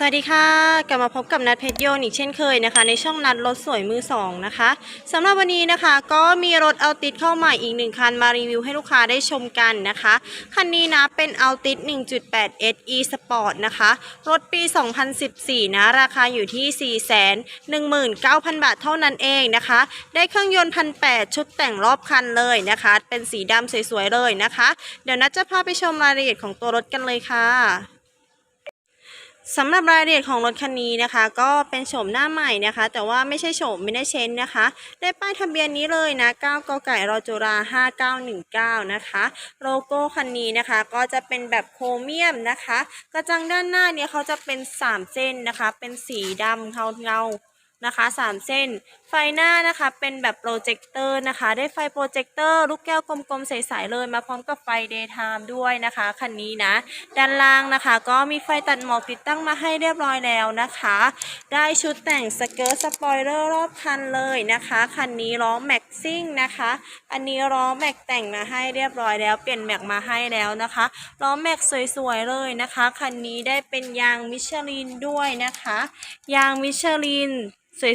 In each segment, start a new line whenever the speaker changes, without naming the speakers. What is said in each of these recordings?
สวัสดีค่ะ กลับมาพบกับนัดเพชรโยนอีกเช่นเคยนะคะ ในช่องนัดรถสวยมือสองนะคะสำหรับวันนี้นะคะ ก็มีรถเอาติดเข้ามาอีกหนึ่งคันมารีวิวให้ลูกค้าได้ชมกันนะคะ คันนี้นะเป็นเอาติด 1.8 SE Sport นะคะ รถปี 2014 นะ ราคาอยู่ที่ 419,000 บาทเท่านั้นเองนะคะ ได้เครื่องยนต์พันแชุดแต่งรอบคันเลยนะคะ เป็นสีดำสวยๆเลยนะคะ เดี๋ยวนัดจะพาไปชมรายละเอียดของตัวรถกันเลยค่ะ สำหรับรายละเอียดของรถคันนี้นะคะ ก็เป็นโฉมหน้าใหม่นะคะ แต่ว่าไม่ใช่โฉมไม่ได้เชนนะคะ ได้ป้ายทะเบียนนี้เลยนะ 9กไก่รอจุรา5919 นะคะ โลโก้คันนี้นะคะ ก็จะเป็นแบบโครเมียมนะคะ กระจังด้านหน้าเนี่ยเขาจะเป็น 3 เส้นนะคะ เป็นสีดำเทาเงานะคะ 3 เส้นไฟหน้านะคะเป็นแบบโปรเจคเตอร์นะคะ ได้ไฟโปรเจคเตอร์ลูกแก้วกลมๆใสๆเลยมาพร้อมกับไฟเดย์ไทม์ด้วยนะคะคันนี้นะ ด้านล่างนะคะ ก็มีไฟตัดหมอกติดตั้งมาให้เรียบร้อยแล้วนะคะ ได้ชุดแต่งสเกิร์ตสปอยเลอร์รอบคันเลยนะคะคันนี้ล้อแม็กซิ่งนะคะ อันนี้ล้อแม็กแต่งมาให้เรียบร้อยแล้ว เปลี่ยนแม็กมาให้แล้วนะคะล้อแม็กสวยๆเลยนะคะคันนี้ได้เป็นยางมิชลินด้วยนะคะ ยางมิชลิน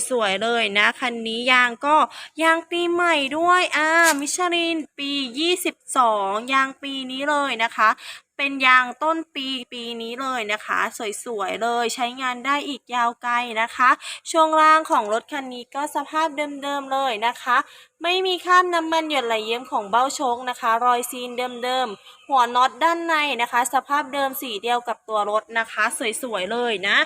สวยๆเลยนะคัันนี้ยางก็ยางปีใหม่ด้วยอ่ามิชลินปี 22 ยางปีนี้เลยนะคะ เป็นยางต้นปีปีนี้เลยนะคะ สวยๆเลยใช้งานได้อีกยาวไกลนะคะ ช่วงล่างของรถคันนี้ก็สภาพเดิมๆเลยนะคะ ไม่มีคราบน้ำมันหยดไหลเยิ้มของเบ้าชคนะคะ รอยซีนเดิมๆหัวน็อตด้านในนะคะ สภาพเดิมสีเดียวกับตัวรถนะคะ สวยๆเลยนะ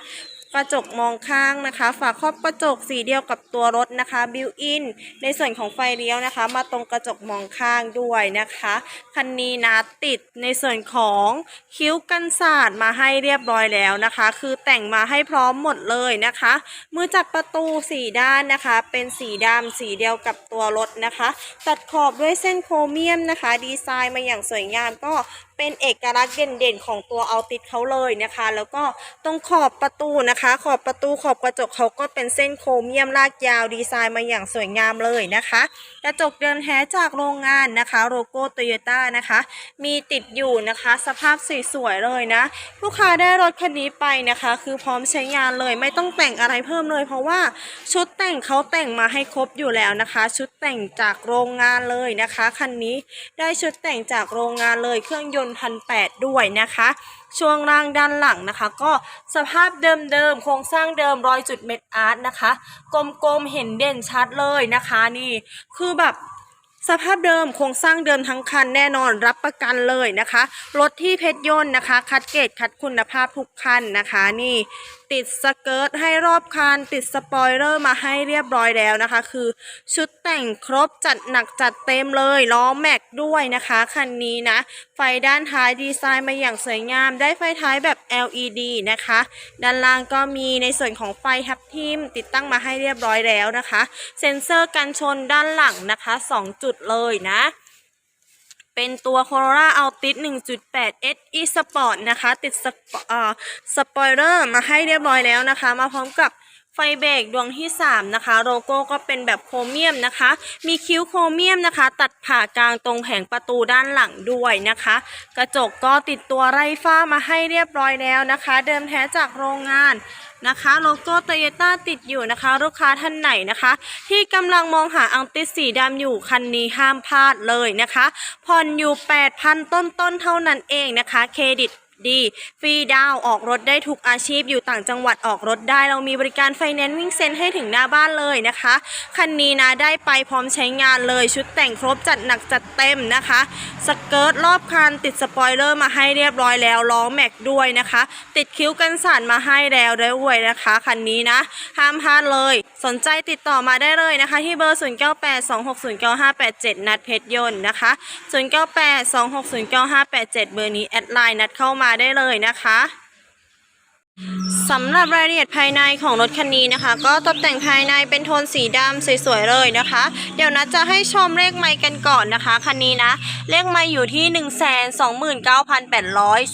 กระจกมองข้างนะคะ ฝาครอบกระจกสีเดียวกับตัวรถนะคะบิวอินในส่วนของไฟเลี้ยวนะคะ มาตรงกระจกมองข้างด้วยนะคะคันนี้นะติดในส่วนของคิ้วกันศาสตร์มาให้เรียบร้อยแล้วนะคะ คือแต่งมาให้พร้อมหมดเลยนะคะ มือจับประตูสีด้านนะคะ เป็นสีดำสีเดียวกับตัวรถนะคะ ตัดขอบด้วยเส้นโครเมียมนะคะ ดีไซน์มาอย่างสวยงามก็เป็นเอกลักษณ์เด่นๆของตัวเอาติดเขาเลยนะคะ แล้วก็ตรงขอบประตูนะคะขอบประตูขอบกระจกเขาก็เป็นเส้นโครเมียมลากยาวดีไซน์มาอย่างสวยงามเลยนะคะ กระจกเดินแท้จากโรงงานนะคะ โลโก้โตโยต้านะคะ มีติดอยู่นะคะ สภาพสวยๆเลยนะ ลูกค้าได้รถคันนี้ไปนะคะ คือพร้อมใช้งานเลยไม่ต้องแต่งอะไรเพิ่มเลย เพราะว่าชุดแต่งเขาแต่งมาให้ครบอยู่แล้วนะคะ ชุดแต่งจากโรงงานเลยนะคะคันนี้ได้ชุดแต่งจากโรงงานเลยเครื่องยนต์พันแด้วยนะคะช่วงล่างด้านหลังนะคะ ก็สภาพเดิมๆโครงสร้างเดิมรอยจุดเม็ดอาร์ตนะคะ กลมๆเห็นเด่นชัดเลยนะคะนี่คือแบบสภาพเดิมโครงสร้างเดิมทั้งคันแน่นอนรับประกันเลยนะคะ รถที่เพชรยนต์นะคะ คัดเกรดคัดคุณภาพทุกคันนะคะ นี่ติดสเกิร์ตให้รอบคันติดสปอยเลอร์มาให้เรียบร้อยแล้วนะคะ คือชุดแต่งครบจัดหนักจัดเต็มเลยล้อแม็กด้วยนะคะคันนี้นะ ไฟด้านท้ายดีไซน์มาอย่างสวยงาม ได้ไฟท้ายแบบ LED นะคะ ด้านล่างก็มีในส่วนของไฟทับทิมติดตั้งมาให้เรียบร้อยแล้วนะคะ เซ็นเซอร์กันชนด้านหลังนะคะ 2 จุดเลยนะ เป็นตัว Corolla Altis 1.8 SE Sport นะคะ ติดสปเอ่อสปอยเลอร์มาให้เรียบร้อยแล้วนะคะ มาพร้อมกับไฟเบรกดวงที่ 3 นะคะ โลโก้ก็เป็นแบบโครเมียมนะคะ มีคิ้วโครเมียมนะคะ ตัดผ่ากลางตรงแผงประตูด้านหลังด้วยนะคะ กระจกก็ติดตัวไรฟ้ามาให้เรียบร้อยแล้วนะคะ เดิมแท้จากโรงงาน นะคะโลโก้โตโยต้าติดอยู่นะคะ ลูกค้าท่านไหนนะคะ ที่กำลังมองหาอังติสสีดำอยู่คันนี้ห้ามพลาดเลยนะคะผ่อนอยู่ 8,000 ต้นๆเท่านั้นเองนะคะเครดิต ดี ฟรีดาวออกรถได้ทุกอาชีพอยู่ต่างจังหวัดออกรถได้ เรามีบริการไฟแนนซ์วิ่งเซ็นให้ถึงหน้าบ้านเลยนะคะ คันนี้นะได้ไปพร้อมใช้งานเลยชุดแต่งครบจัดหนักจัดเต็มนะคะ สเกิร์ตรอบคันติดสปอยเลอร์มาให้เรียบร้อยแล้วล้อแม็กด้วยนะคะ ติดคิ้วกันสั่นมาให้แล้วด้วยนะคะคันนี้นะห้ามพลาดเลย สนใจติดต่อมาได้เลยนะคะ ที่เบอร์ 0982609587 นัดเพชรยนต์นะคะ 0982609587 เบอร์นี้แอดไลน์นัดเข้ามาได้เลยนะคะ สำหรับรายละเอียดภายในของรถคันนี้นะคะ ก็ตกแต่งภายในเป็นโทนสีดำสวยๆเลยนะคะ เดี๋ยวนะจะให้ชมเลขไมค์กันก่อนนะคะคันนี้นะ เลขไมค์อยู่ที่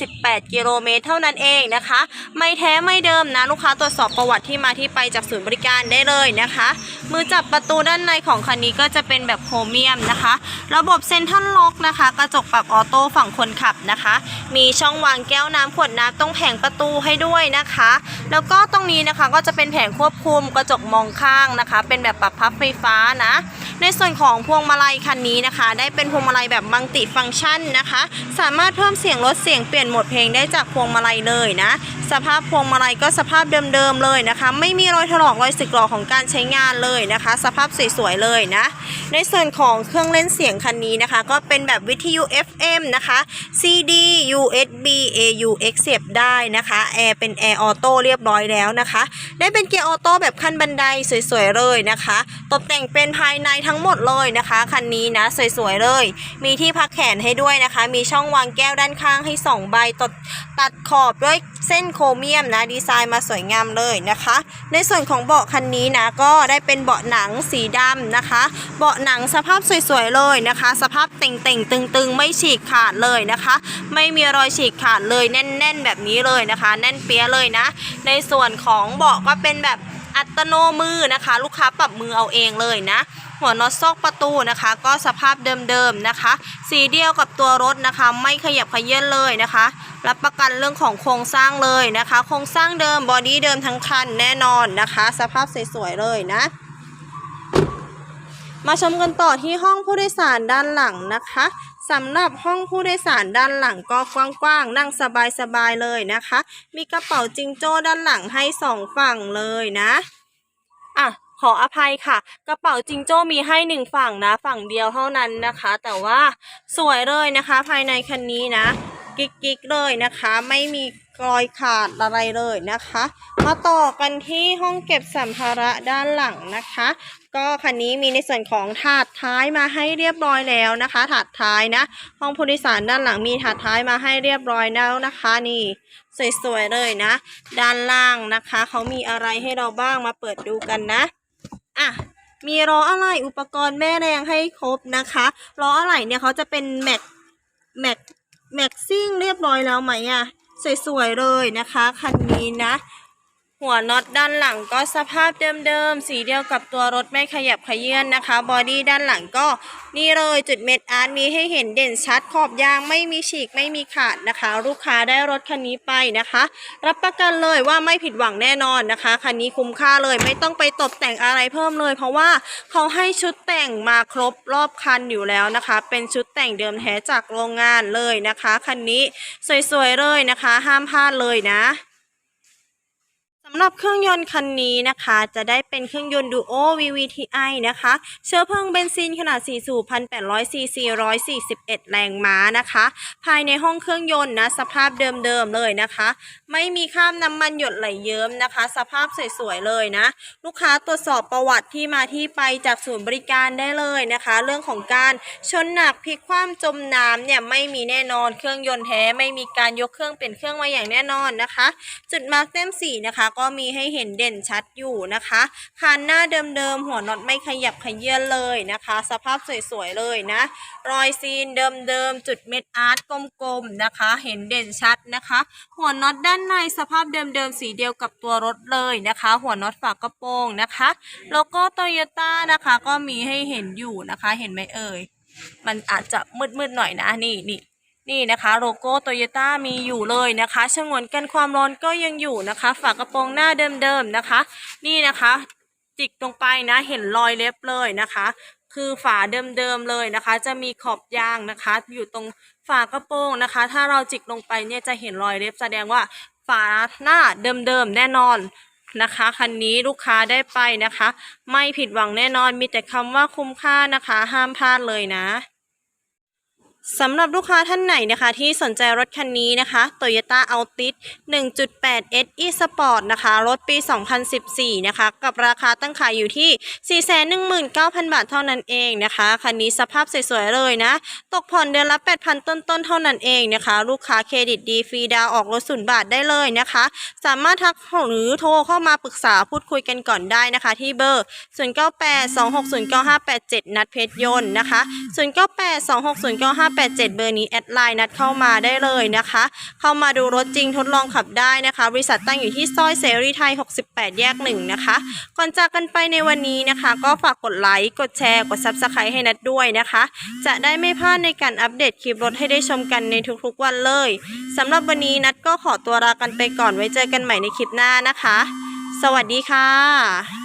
129,818 กิโลเมตรเท่านั้นเองนะคะ ไม่แท้ไม่เดิมนะลูกค้าตรวจสอบประวัติที่มาที่ไปจากศูนย์บริการได้เลยนะคะ มือจับประตูด้านในของคันนี้ก็จะเป็นแบบโครเมียมนะคะ ระบบเซ็นทรัลล็อกนะคะ กระจกปรับออโต้ฝั่งคนขับนะคะ มีช่องวางแก้วน้ำขวดน้ำตรงแผงประตูให้ด้วยนะคะแล้วก็ตรงนี้นะคะก็จะเป็นแผงควบคุมกระจกมองข้างนะคะ เป็นแบบปรับพับไฟฟ้านะ ในส่วนของพวงมาลัยคันนี้นะคะ ได้เป็นพวงมาลัยแบบมัลติฟังก์ชันนะคะ สามารถเพิ่มเสียงลดเสียงเปลี่ยนโหมดเพลงได้จากพวงมาลัยเลยนะ สภาพพวงมาลัยก็สภาพเดิมๆเลยนะคะ ไม่มีรอยถลอกรอยสึกหรอของการใช้งานเลยนะคะ สภาพสวยๆเลยนะ ในส่วนของเครื่องเล่นเสียงคันนี้นะคะ ก็เป็นแบบวิทยุ FM นะคะ CD USB AUX เสียบได้นะคะแอร์เป็นแอร์ออโต้เรียียบร้อยแล้วนะคะ ได้เป็นเกียร์ออโต้แบบขั้นบันไดสวยๆเลยนะคะ ตกแต่งเป็นภายในทั้งหมดเลยนะคะคันนี้นะสวยๆเลย มีที่พักแขนให้ด้วยนะคะ มีช่องวางแก้วด้านข้างให้2ใบตัดตัดขอบด้วยเส้นโครเมียมนะดีไซน์มาสวยงามเลยนะคะ ในส่วนของเบาะคันนี้นะก็ได้เป็นเบาะหนังสีดำนะคะ เบาะหนังสภาพสวยๆเลยนะคะ สภาพเต่งๆตึงๆ ไม่ฉีกขาดเลยนะคะ ไม่มีรอยฉีกขาดเลยแน่น ๆ แบบนี้เลยนะคะ แน่นเปี้ยเลยนะในส่วนของเบาะก็เป็นแบบอัตโนมือนะคะ ลูกค้าปรับมือเอาเองเลยนะ หัวน็อตซอกประตูนะคะ ก็สภาพเดิมๆนะคะ สีเดียวกับตัวรถนะคะ ไม่ขยับขยื่นเลยนะคะ รับประกันเรื่องของโครงสร้างเลยนะคะ โครงสร้างเดิมบอดี้เดิมทั้งคันแน่นอนนะคะ สภาพสวยๆเลยนะ มาชมกันต่อที่ห้องผู้โดยสารด้านหลังนะคะ สำหรับห้องผู้โดยสารด้านหลังก็กว้างๆนั่งสบายๆเลยนะคะ มีกระเป๋าจิงโจ้ด้านหลังให้สองฝั่งเลยนะอะขออภัยค่ะ กระเป๋าจิงโจ้มีให้หนึ่งฝั่งนะ ฝั่งเดียวเท่านั้นนะคะ แต่ว่าสวยเลยนะคะ ภายในคันนี้นะ กิ๊กๆเลยนะคะ ไม่มีรอยขาดอะไรเลยนะคะ มาต่อกันที่ห้องเก็บสัมภาระด้านหลังนะคะ ก็คันนี้มีในส่วนของถาดท้ายมาให้เรียบร้อยแล้วนะคะ ถาดท้ายนะ ห้องผู้โดยสารด้านหลังมีถาดท้ายมาให้เรียบร้อยแล้วนะคะ นี่สวยๆเลยนะ ด้านล่างนะคะเขามีอะไรให้เราบ้างมาเปิดดูกันนะอะมีล้ออะไรอุปกรณ์แม่แรงให้ครบนะคะล้ออะไรเนี่ยเขาจะเป็นแม็กแม็กแม็กซิ่งเรียบร้อยแล้วไหมอะสวยๆเลยนะคะคันนี้นะ หัวน็อตด้านหลังก็สภาพเดิมๆ สีเดียวกับตัวรถไม่ขยับขยื่นนะคะ บอดี้ด้านหลังก็นี่เลยจุดเม็ดอาร์ตมีให้เห็นเด่นชัดขอบยางไม่มีฉีกไม่มีขาดนะคะ ลูกค้าได้รถคันนี้ไปนะคะ รับประกันเลยว่าไม่ผิดหวังแน่นอนนะคะคันนี้คุ้มค่าเลยไม่ต้องไปตกแต่งอะไรเพิ่มเลย เพราะว่าเขาให้ชุดแต่งมาครบรอบคันอยู่แล้วนะคะ เป็นชุดแต่งเดิมแท้จากโรงงานเลยนะคะคันนี้สวยๆเลยนะคะ ห้ามพลาดเลยนะำหรับเครื่องยนต์คันนี้นะคะ จะได้เป็นเครื่องยนต์ Duo VVTi นะคะ เชื้อเพลิงเบนซินขนาด 4 สูบ 1,800ซีซี141 แรงม้านะคะ ภายในห้องเครื่องยนต์นะ สภาพเดิมๆเลยนะคะ ไม่มีคราบน้ำมันหยดไหลเยิ้มนะคะ สภาพสวยๆเลยนะ ลูกค้าตรวจสอบประวัติที่มาที่ไปจากศูนย์บริการได้เลยนะคะ เรื่องของการชนหนักพลิกคว่ำจมน้ำเนี่ยไม่มีแน่นอนเครื่องยนต์แท้ไม่มีการยกเครื่องเปลี่ยนเครื่องมาอย่างแน่นอนนะคะ จุดมาร์กเต็มสีนะคะก็็มีให้เห็นเด่นชัดอยู่นะคะคันหน้าเดิมๆหัวน็อตไม่ขยับขยื่นเลยนะคะ สภาพสวยๆเลยนะ รอยซีนเดิมๆจุดเม็ดอาร์ตกลมๆนะคะ เห็นเด่นชัดนะคะ หัวน็อตด้านในสภาพเดิมๆสีเดียวกับตัวรถเลยนะคะ หัวน็อตฝากระโปรงนะคะโลโก้โตโยต้านะคะก็มีให้เห็นอยู่นะคะ เห็นไหมเอ่ยมันอาจจะมืดๆหน่อยนะนี่นี่ นี่นะคะโลโก้โตโยต้ามีอยู่เลยนะคะฉงวนกันความร้อนก็ยังอยู่นะคะ ฝากระโปรงหน้าเดิมๆนะคะ นี่นะคะจิกตรงไปนะเห็นรอยเล็บเลยนะคะ คือฝาเดิมๆเลยนะคะ จะมีขอบยางนะคะ อยู่ตรงฝากระโปรงนะคะ ถ้าเราจิกลงไปเนี่ยจะเห็นรอยเล็บแสดงว่าฝาหน้าเดิมๆแน่นอนนะคะคันนี้ลูกค้าได้ไปนะคะ ไม่ผิดหวังแน่นอนมีแต่คำว่าคุ้มค่านะคะ ห้ามพลาดเลยนะ สำหรับลูกค้าท่านไหนนะคะ ที่สนใจรถคันนี้นะคะ Toyota Altis 1.8 SE Sport นะคะ รถปี 2014 นะคะ กับราคาตั้งขายอยู่ที่ 419,000 บาทเท่านั้นเองนะคะ คันนี้สภาพสวยๆเลยนะ ตกผ่อนเดือนละ 8,000 ต้นๆ เท่านั้นเองนะคะ ลูกค้าเครดิตดีฟรีดาวออกรถศูนย์บาทได้เลยนะคะ สามารถทักหรือโทรเข้ามาปรึกษาพูดคุยกันก่อนได้นะคะ ที่เบอร์ 0982609587 นัดเพชรยนต์นะคะ 0982609587 587 เบอร์นี้แอดไลน์นัดเข้ามาได้เลยนะคะ เข้ามาดูรถจริงทดลองขับได้นะคะ บริษัทตั้งอยู่ที่ซอยเสรีไทย 68 แยกหนึ่งนะคะ ก่อนจากกันไปในวันนี้นะคะ ก็ฝากกดไลค์ กดแชร์ กด Subscribe ให้นัดด้วยนะคะ จะได้ไม่พลาดในการอัปเดตคลิปรถให้ได้ชมกันในทุกๆวันเลยสำหรับวันนี้นัดก็ขอตัวลากันไปก่อนไว้เจอกันใหม่ในคลิปหน้านะคะ สวัสดีค่ะ